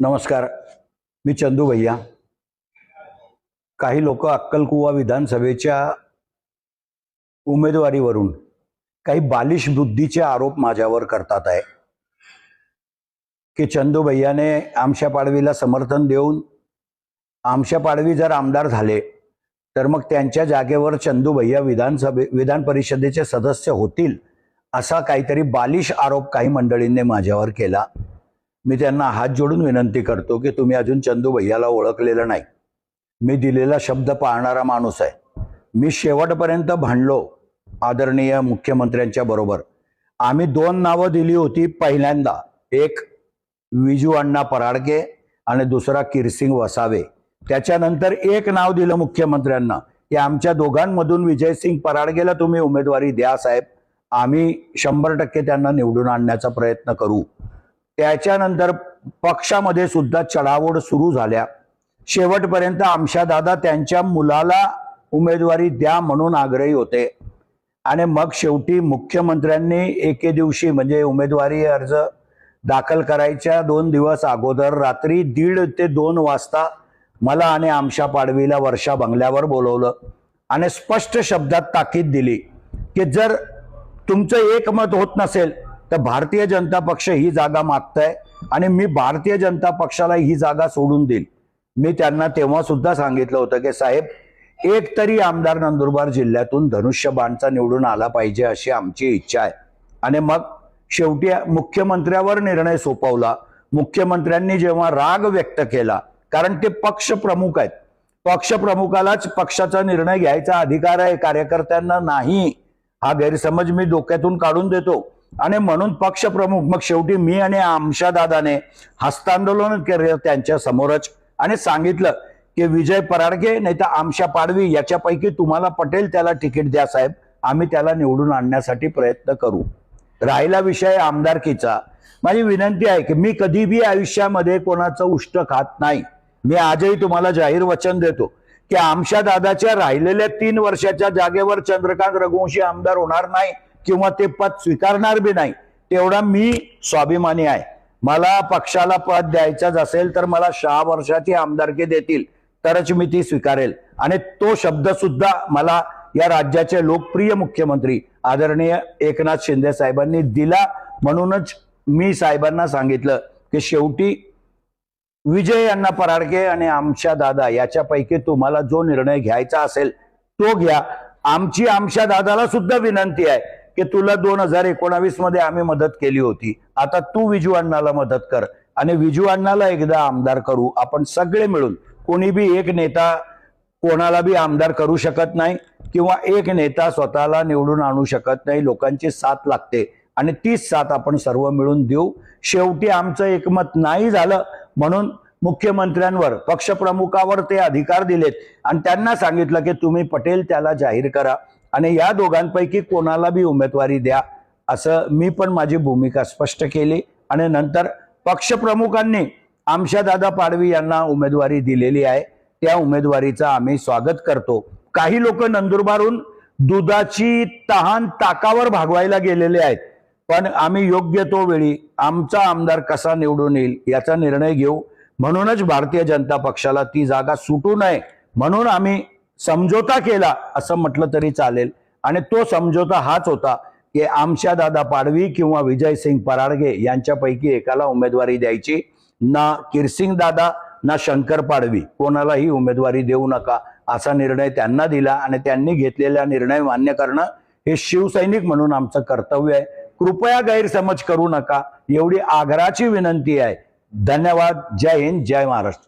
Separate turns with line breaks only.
नमस्कार मी चंदू भैया. काही लोक अक्कलकुवा विधानसभेच्या उमेदवारीवरून काही बालिश बुद्धीचे आरोप माझ्यावर करतात आहे. की चंदू भैयाने आमच्या पाडवीला समर्थन देऊन आमच्या पाडवी जर आमदार झाले तर मग त्यांच्या जागेवर चंदू भैया विधानसभे विधान परिषदेचे सदस्य होतील असा काहीतरी बालिश आरोप काही मंडळींनी माझ्यावर केला. मी त्यांना हात जोडून विनंती करतो की तुम्ही अजून चंदू भैयाला ओळखलेलं नाही. मी दिलेला शब्द पाळणारा माणूस आहे. मी शेवटपर्यंत भांडलो आदरणीय मुख्यमंत्र्यांच्या बरोबर. आम्ही दोन नावं दिली होती पहिल्यांदा. एक विजू अण्णा पराडके आणि दुसरा किरसिंग वसावे. त्याच्यानंतर एक नाव दिलं मुख्यमंत्र्यांना. की आमच्या दोघांमधून विजयसिंग पराडगेला तुम्ही उमेदवारी द्या साहेब. आम्ही शंभर टक्के त्यांना निवडून आणण्याचा प्रयत्न करू. त्याच्यानंतर पक्षामध्ये सुद्धा चढावड सुरू झाल्या. शेवटपर्यंत आमच्या दादा त्यांच्या मुलाला उमेदवारी द्या म्हणून आग्रही होते. आणि मग शेवटी मुख्यमंत्र्यांनी एके दिवशी म्हणजे उमेदवारी अर्ज दाखल करायच्या दोन दिवस अगोदर रात्री दीड ते दोन वाजता मला आणि आमशा पाडवीला वर्षा बंगल्यावर बोलवलं. आणि स्पष्ट शब्दात ताकीद दिली की जर तुमचं एकमत होत नसेल तर भारतीय जनता पक्ष ही जागा मागताय आणि मी भारतीय जनता पक्षाला ही जागा सोडून देईल. मी त्यांना तेव्हा सुद्धा सांगितलं होतं की साहेब एक तरी आमदार नंदुरबार जिल्ह्यातून धनुष्यबाणचा निवडून आला पाहिजे अशी आमची इच्छा आहे. आणि मग शेवटी मुख्यमंत्र्यावर निर्णय सोपवला. मुख्यमंत्र्यांनी जेव्हा राग व्यक्त केला कारण ते पक्ष प्रमुख आहेत. पक्ष प्रमुखालाच पक्षाचा निर्णय घ्यायचा अधिकार आहे कार्यकर्त्यांना नाही. हा गैरसमज मी डोक्यातून काढून देतो. आणि म्हणून पक्षप्रमुख मग शेवटी मी आणि आमच्या दादाने हस्तांदोलन केलं त्यांच्या समोरच आणि सांगितलं की विजय पराडगे नाही तर आमच्या पाडवी याच्यापैकी तुम्हाला पटेल त्याला तिकीट द्या साहेब. आम्ही त्याला निवडून आणण्यासाठी प्रयत्न करू. राहिला विषय आमदारकीचा. माझी विनंती आहे की मी कधी बी आयुष्यामध्ये कोणाचं उष्ट खात नाही. मी आजही तुम्हाला जाहीर वचन देतो की आमच्या दादाच्या राहिलेल्या तीन वर्षाच्या जागेवर चंद्रकांत रघुवंशी आमदार होणार नाही. किंवा ते पद स्वीकारणार बी नाही तेवढा मी स्वाभिमानी आहे. मला पक्षाला पद द्यायचंच असेल तर मला सहा वर्षाची आमदारकी देतील तरच मी ती स्वीकारेल. आणि तो शब्द सुद्धा मला या राज्याचे लोकप्रिय मुख्यमंत्री आदरणीय एकनाथ शिंदे साहेबांनी दिला म्हणूनच मी साहेबांना सांगितलं की शेवटी विजय यांना पराडके आणि आमच्या दादा याच्यापैकी तुम्हाला जो निर्णय घ्यायचा असेल तो घ्या. आमची आमच्या दादाला सुद्धा विनंती आहे की तुला दोन हजार एकोणावीसमध्ये आम्ही मदत केली होती. आता तू विजू अण्णाला मदत कर. आणि विजू अण्णाला एकदा आमदार करू. आपण सगळे मिळून कोणी बी एक नेता कोणाला बी आमदार करू शकत नाही किंवा एक नेता स्वतःला निवडून आणू शकत नाही लोकांची साथ लागते. आणि तीच साथ आपण सर्व मिळून देऊ. शेवटी आमचं एकमत नाही झालं म्हणून मुख्यमंत्र्यांवर पक्षप्रमुखावर ते अधिकार दिलेत. आणि त्यांना सांगितलं की तुम्ही पटेल त्याला जाहीर करा. आणि या दोघांपैकी कोणाला बी उमेदवारी द्या असं मी पण माझी भूमिका स्पष्ट केली. आणि नंतर पक्षप्रमुखांनी आमच्या दादा पाडवी यांना उमेदवारी दिलेली आहे. त्या उमेदवारीचं आम्ही स्वागत करतो. काही लोक नंदुरबारून दुधाची तहान ताकावर भागवायला गेलेले आहेत. पण आम्ही योग्य तो वेळी आमचा आमदार कसा निवडून येईल याचा निर्णय घेऊ. म्हणूनच भारतीय जनता पक्षाला ती जागा सुटू नये. म्हणून आम्ही समझोता केला असं म्हटलं तरी चालेल. आणि तो समझोता हाच होता की आमच्या दादा पाडवी किंवा विजयसिंग पराडगे यांच्यापैकी एकाला उमेदवारी द्यायची ना किरसिंग दादा ना शंकर पाडवी. कोणालाही उमेदवारी देऊ नका असा निर्णय त्यांना दिला आणि त्यांनी घेतलेला निर्णय मान्य करणं हे शिवसैनिक म्हणून आमचं कर्तव्य आहे. कृपया गैरसमज करू नका. एवढी आग्राची विनंती आहे. धन्यवाद. जय हिंद. जय महाराष्ट्र.